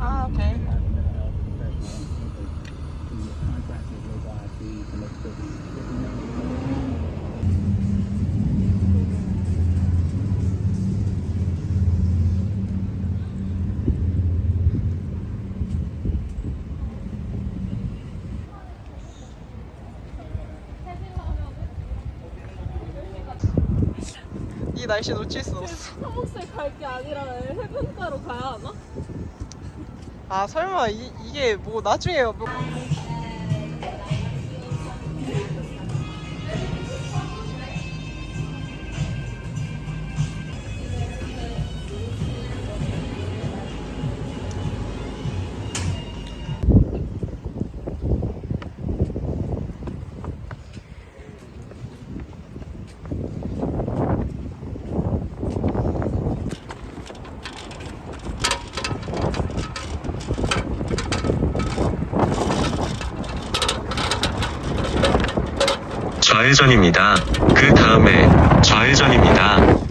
오케이. 이 날씨 놓칠 수 없어. 한국색 갈 게 아니라 해변가로 가야 하나? 아 설마 이, 이게 뭐 나중에 뭐... 좌회전입니다. 그 다음에 좌회전입니다.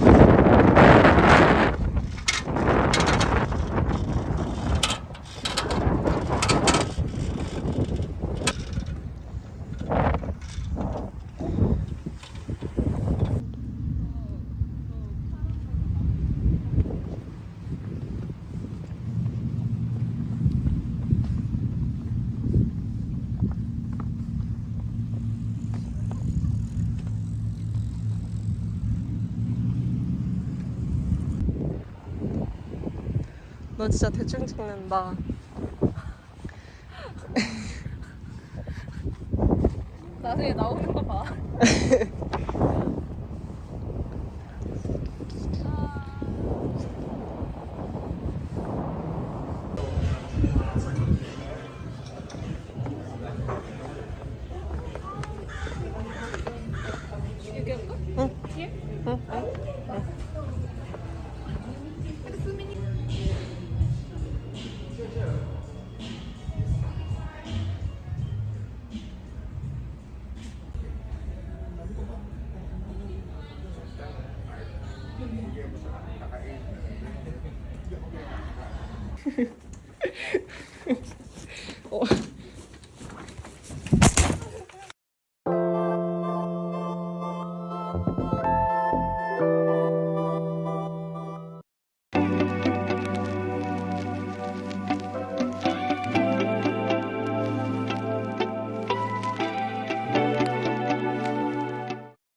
너 진짜 대충 찍는다. 나중에 나오는 거 봐. oh.